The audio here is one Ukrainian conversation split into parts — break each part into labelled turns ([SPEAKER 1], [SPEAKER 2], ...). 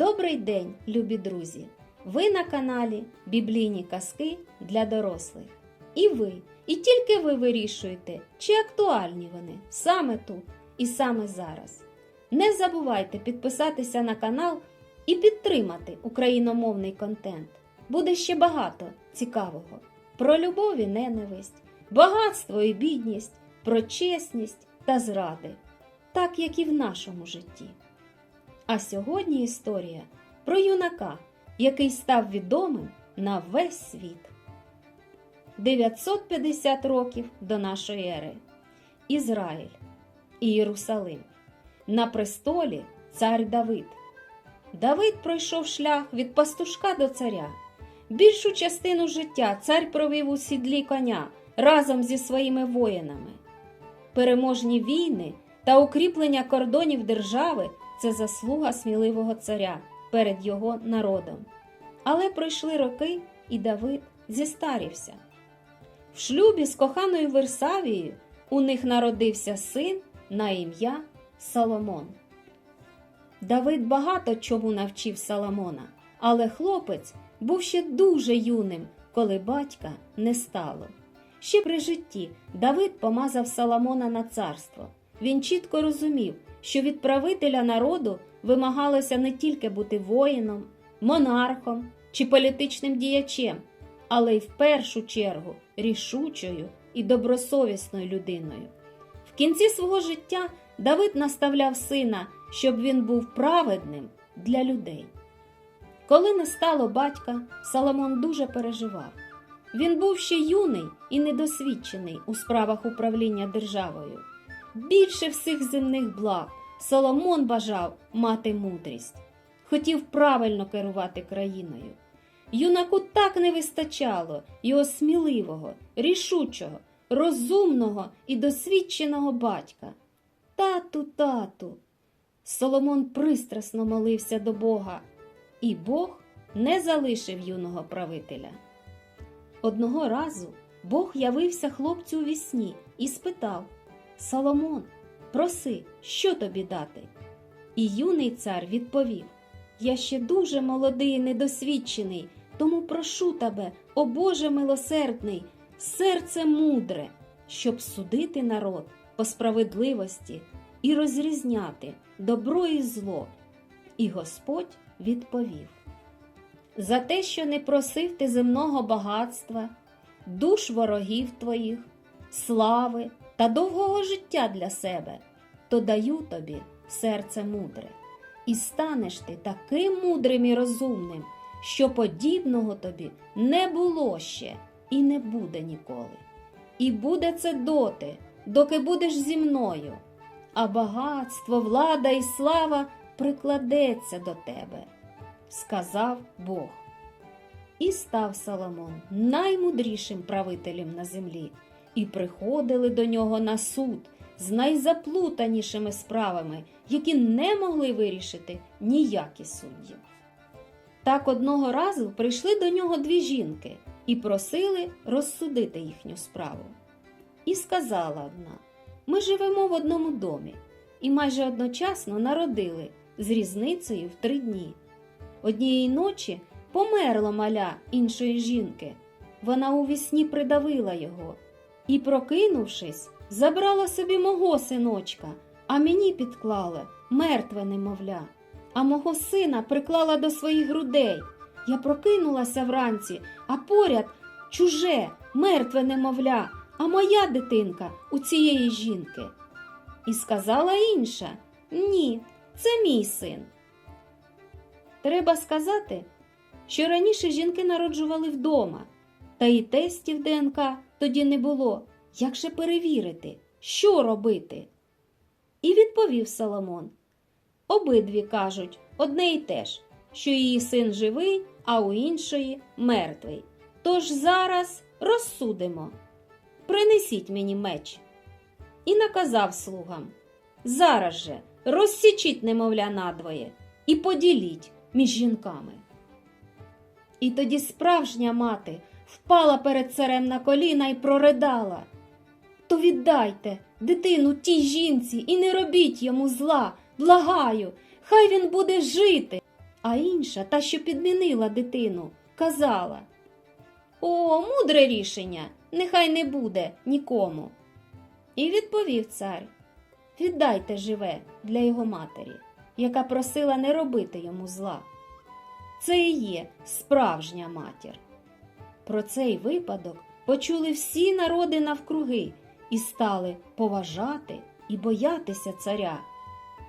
[SPEAKER 1] Добрий день, любі друзі! Ви на каналі Біблійні казки для дорослих. І ви, і тільки ви вирішуєте, чи актуальні вони саме тут і саме зараз. Не забувайте підписатися на канал і підтримати україномовний контент. Буде ще багато цікавого про любов і ненависть, багатство і бідність, про чесність та зради, так як і в нашому житті. А сьогодні історія про юнака, який став відомим на весь світ. 950 років до нашої ери. Ізраїль і Єрусалим. На престолі цар Давид. Давид пройшов шлях від пастушка до царя. Більшу частину життя цар провів у сідлі коня разом зі своїми воїнами. Переможні війни та укріплення кордонів держави це заслуга сміливого царя перед його народом. Але пройшли роки, і Давид зістарівся. В шлюбі з коханою Версавією у них народився син на ім'я Соломон. Давид багато чому навчив Соломона, але хлопець був ще дуже юним, коли батька не стало. Ще при житті Давид помазав Соломона на царство. Він чітко розумів, що від правителя народу вимагалося не тільки бути воїном, монархом чи політичним діячем, але й в першу чергу рішучою і добросовісною людиною. В кінці свого життя Давид наставляв сина, щоб він був праведним для людей. Коли не стало батька, Соломон дуже переживав. Він був ще юний і недосвідчений у справах управління державою. Більше всіх земних благ Соломон бажав мати мудрість, хотів правильно керувати країною. Юнаку так не вистачало його сміливого, рішучого, розумного і досвідченого батька. Тату, тату. Соломон пристрасно молився до Бога, і Бог не залишив юного правителя. Одного разу Бог явився хлопцю у вісні і спитав Соломон, проси, що тобі дати? І юний цар відповів Я ще дуже молодий і недосвідчений, тому прошу тебе, о Боже милосердний, серце мудре, щоб судити народ по справедливості і розрізняти добро і зло. І Господь відповів За те, що не просив ти земного багатства, душ ворогів твоїх, слави та довгого життя для себе, то даю тобі серце мудре, і станеш ти таким мудрим і розумним, що подібного тобі не було ще і не буде ніколи. І буде це доти, доки будеш зі мною, а багатство, влада і слава прикладеться до тебе, сказав Бог. І став Соломон наймудрішим правителем на землі, і приходили до нього на суд з найзаплутанішими справами, які не могли вирішити ніякі судді. Так одного разу прийшли до нього дві жінки і просили розсудити їхню справу. І сказала одна: Ми живемо в одному домі і майже одночасно народили з різницею в три дні. Однієї ночі померло маля іншої жінки. Вона у вісні придавила його і, прокинувшись, забрала собі мого синочка, а мені підклала мертве немовля, а мого сина приклала до своїх грудей. Я прокинулася вранці, а поряд чуже, мертве немовля, а моя дитинка у цієї жінки. І сказала інша ні, це мій син. Треба сказати, що раніше жінки народжували вдома, та і тестів ДНК тоді не було. Як же перевірити, що робити? І відповів Соломон. Обидві кажуть одне й те ж, що її син живий, а у іншої мертвий. Тож зараз розсудимо. Принесіть мені меч. І наказав слугам Зараз же розсічіть немовля надвоє і поділіть між жінками. І тоді справжня мати впала перед царем на коліна і проридала. То віддайте дитину тій жінці і не робіть йому зла, благаю, хай він буде жити. А інша, та, що підмінила дитину, казала О, мудре рішення, нехай не буде нікому. І відповів цар Віддайте живе для його матері, яка просила не робити йому зла. Це і є справжня матір. Про цей випадок почули всі народи навкруги і стали поважати і боятися царя.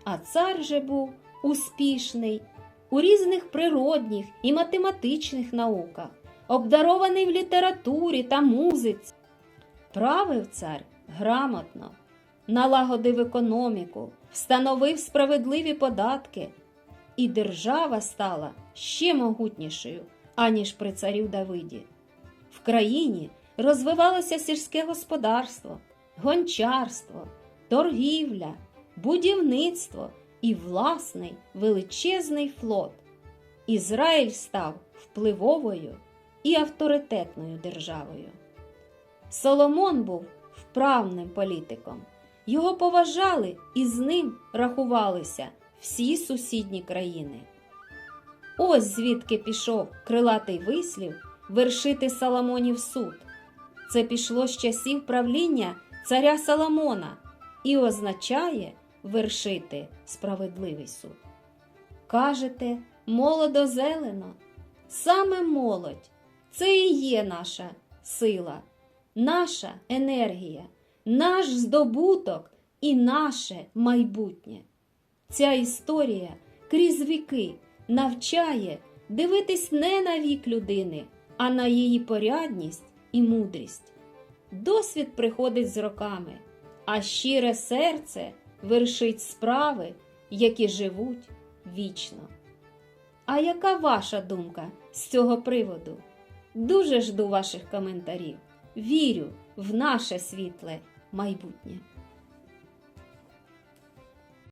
[SPEAKER 1] А цар же був успішний у різних природних і математичних науках, обдарований в літературі та музиці. Правив цар грамотно, налагодив економіку, встановив справедливі податки, і держава стала ще могутнішою, аніж при царю Давиді. В країні розвивалося сільське господарство, гончарство, торгівля, будівництво і власний величезний флот. Ізраїль став впливовою і авторитетною державою. Соломон був вправним політиком. Його поважали і з ним рахувалися всі сусідні країни. Ось звідки пішов крилатий вислів вершити Соломонів суд. Це пішло з часів правління царя Соломона і означає вершити справедливий суд. Кажете, молодо зелено, саме молодь це і є наша сила, наша енергія, наш здобуток і наше майбутнє. Ця історія крізь віки навчає дивитись не на вік людини, а на її порядність і мудрість. Досвід приходить з роками, а щире серце вершить справи, які живуть вічно. А яка ваша думка з цього приводу? Дуже жду ваших коментарів. Вірю в наше світле майбутнє.